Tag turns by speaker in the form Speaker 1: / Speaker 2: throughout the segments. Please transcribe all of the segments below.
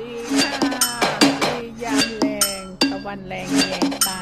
Speaker 1: ดีค่ะดียามแรงตะวันแรงแยงตา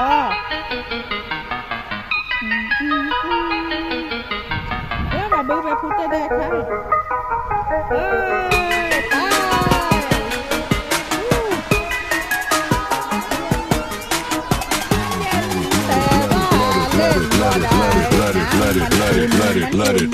Speaker 1: ó. Leva a banda pro TDK.
Speaker 2: Let let it, let it, let it, let it, let it.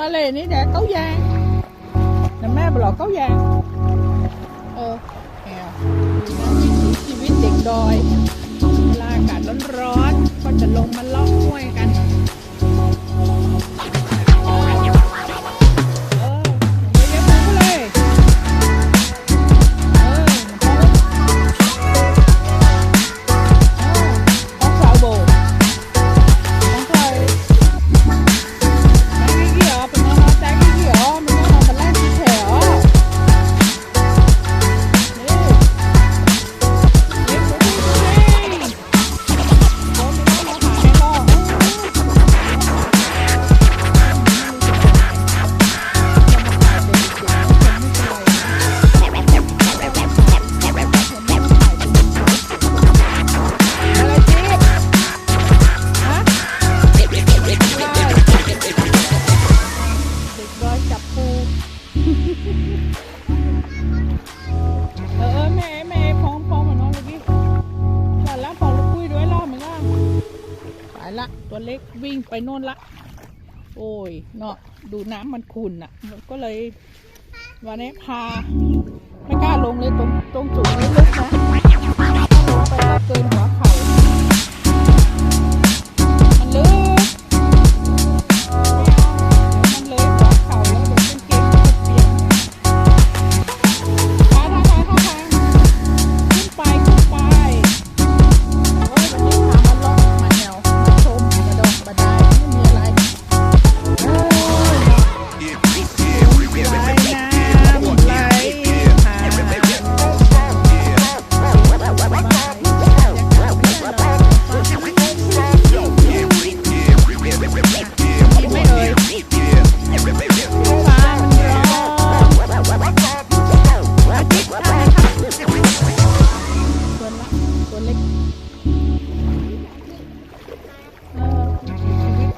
Speaker 1: มาเลยนี่แหละเก้ายางแต่แม่บอกเก้ายางเออแอลชีวิตเด็กดอยลอากาศร้อนๆ เล็กวิ่งไปโน่นละ โอ้ย เนาะดูน้ำมันขุ่นอะ่ะ ก็เลย วันนี้พา ไม่กล้าลงเลยตรงตรงจุดนี้ลึกนะลงไปเกินหัวเขา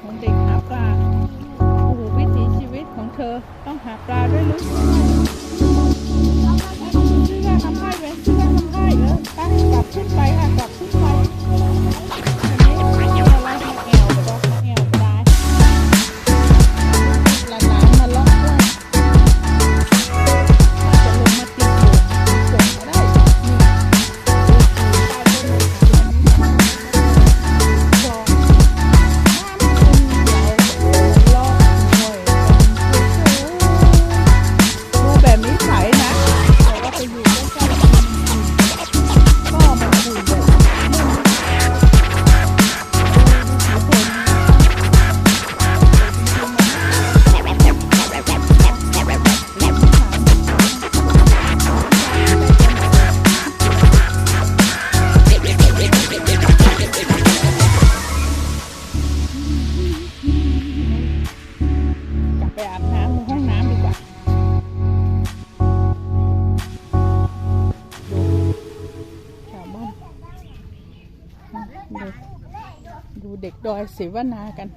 Speaker 1: ของเด็กหาปลา โอ้โหวิถีชีวิตของเธอต้องหาปลาด้วยลูก ด็กดอยเสวนากัน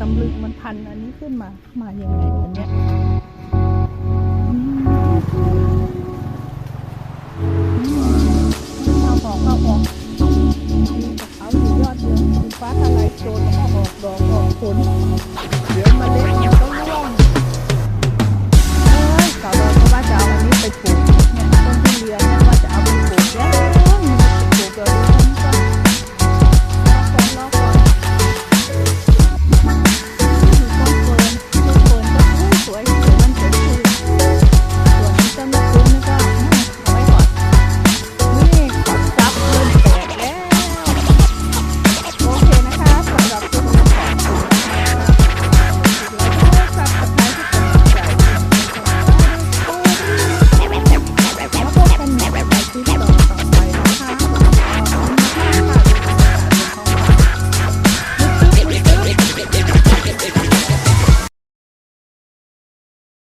Speaker 1: ตำลึงมันพันอันนี้ขึ้นมา มาอย่างไรวันเนี้ยเอาออกเอาออกเอาอยู่ยอดเดียวฟ้าทลาย Thank you.